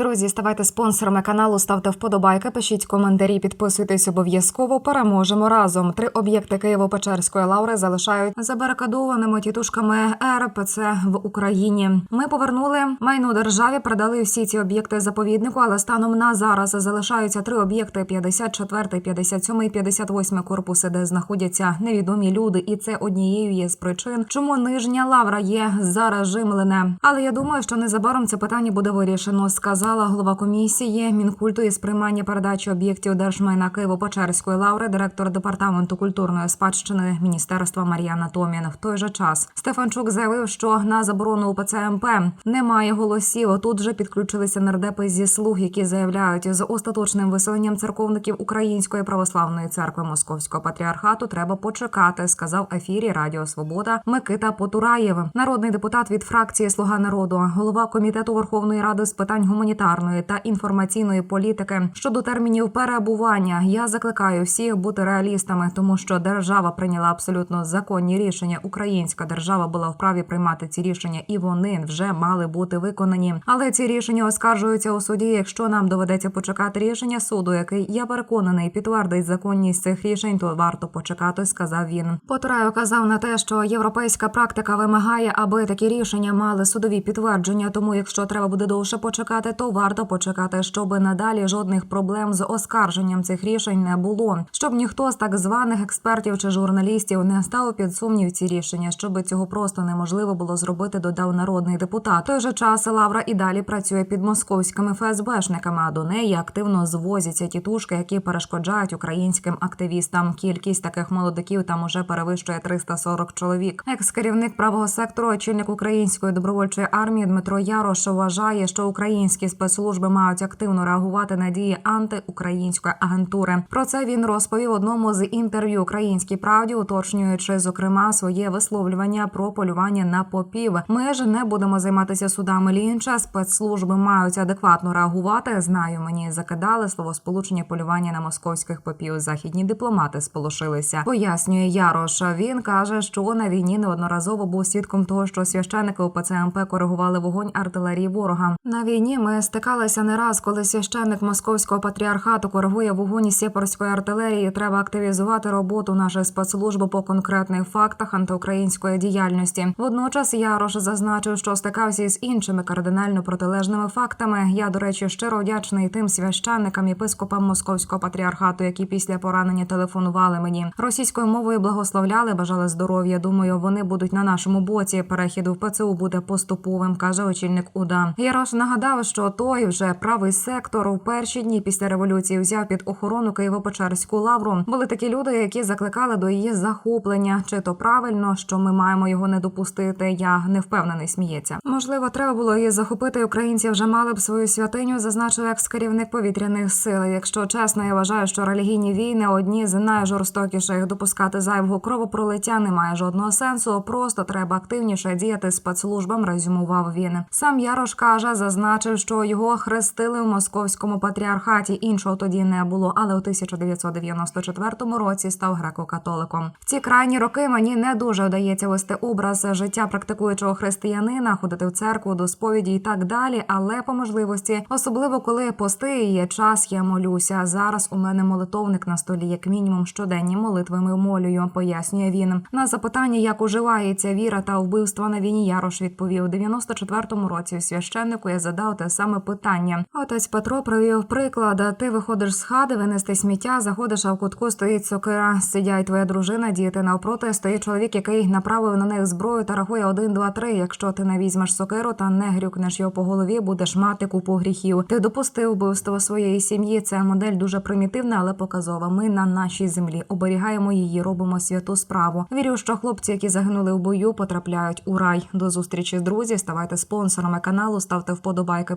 Друзі, ставайте спонсорами каналу, ставте вподобайки, пишіть коментарі, підписуйтесь обов'язково. Переможемо разом. Три об'єкти Києво-Печерської лаври залишають забарикадованими тітушками РПЦ в Україні. Ми повернули майно державі, передали всі ці об'єкти заповіднику, але станом на зараз залишаються три об'єкти: 54, 57 і 58 корпуси, де знаходяться невідомі люди, і це однією є з причин, чому нижня лавра є заражимлена. Але я думаю, що незабаром це питання буде вирішено. Сказала голова комісії Мінкульту із приймання передачі об'єктів держмайна Києво-Печерської лаври, директор департаменту культурної спадщини міністерства Мар'яна Томін. В той же час Стефанчук заявив, що на заборону УПЦ МП немає голосів. Тут же підключилися нардепи зі слуг, які заявляють, з остаточним виселенням церковників Української православної церкви Московського патріархату треба почекати. Сказав ефірі Радіо Свобода Микита Потураєв, народний депутат від фракції Слуга народу, голова комітету Верховної Ради з питань гуманітарної та інформаційної політики щодо термінів перебування. Я закликаю всіх бути реалістами, тому що держава прийняла абсолютно законні рішення. Українська держава була вправі приймати ці рішення, і вони вже мали бути виконані. Але ці рішення оскаржуються у суді. Якщо нам доведеться почекати рішення суду, який я переконаний підтвердить законність цих рішень, то варто почекати, сказав він. Потурай указав на те, що європейська практика вимагає, аби такі рішення мали судові підтвердження. Тому, якщо треба буде довше почекати, то варто почекати, щоб надалі жодних проблем з оскарженням цих рішень не було. Щоб ніхто з так званих експертів чи журналістів не ставив під сумнів ці рішення, щоб цього просто неможливо було зробити, додав народний депутат. Той же час Лавра і далі працює під московськими ФСБшниками, а до неї активно звозяться тітушки, які перешкоджають українським активістам. Кількість таких молодиків там уже перевищує 340 чоловік. Екс-керівник правого сектору, очільник української добровольчої армії Дмитро Ярош вважає, що українські спецслужби мають активно реагувати на дії антиукраїнської агентури. Про це він розповів одному з інтерв'ю Українській правді, уточнюючи зокрема своє висловлювання про полювання на попів. Ми ж не будемо займатися судами лінча. Спецслужби мають адекватно реагувати. Знаю, мені закидали словосполучення полювання на московських попів. Західні дипломати сполошилися. Пояснює Ярош. Він каже, що на війні неодноразово був свідком того, що священики УПЦ МП коригували вогонь артилерії ворога. На війні ми стикалися не раз, коли священник московського патріархату коригує вогонь сепарської артилерії. Треба активізувати роботу нашої спецслужби по конкретних фактах антиукраїнської діяльності. Водночас Ярош зазначив, що стикався із іншими кардинально протилежними фактами. Я, до речі, щиро вдячний тим священникам, єпископам московського патріархату, які після поранення телефонували мені російською мовою, благословляли, бажали здоров'я. Думаю, вони будуть на нашому боці. Перехід в ПЦУ буде поступовим, каже очільник УДА. Ярош нагадав, що той вже правий сектор у перші дні після революції взяв під охорону Києво-Печерську лавру. Були такі люди, які закликали до її захоплення. Чи то правильно, що ми маємо його не допустити? Я не впевнений, сміється. Можливо, треба було її захопити. Українці вже мали б свою святиню, зазначив екс-керівник повітряних сил. Якщо чесно, я вважаю, що релігійні війни одні з найжорстокіших допускати зайвого кровопролиття немає жодного сенсу. Просто треба активніше діяти спецслужбам. Резюмував він. Сам Ярош каже, зазначив, що його хрестили в московському патріархаті. Іншого тоді не було, але у 1994 році став греко-католиком. В ці крайні роки мені не дуже вдається вести образ життя практикуючого християнина, ходити в церкву до сповіді і так далі. Але по можливості, особливо коли пости є час, я молюся. Зараз у мене молитовник на столі, як мінімум, щоденні молитви ми молюю. Пояснює він на запитання, як уживається віра та вбивства на війні. Ярош відповів у 94-му році. Священнику я задав те саме питання. Отець Петро привів приклад. Ти виходиш з хати, винести сміття, заходиш, а в кутку стоїть сокира. Сидять твоя дружина, діти навпроти. Стоїть чоловік, який направив на них зброю та рахує один, два, три. Якщо ти не візьмеш сокиру та не грюкнеш його по голові, будеш мати купу гріхів. Ти допустив вбивство своєї сім'ї. Це модель дуже примітивна, але показова. Ми на нашій землі оберігаємо її, робимо святу справу. Вірю, що хлопці, які загинули в бою, потрапляють у рай. До зустрічі, друзі. Ставайте спонсорами каналу, ставте вподобайки,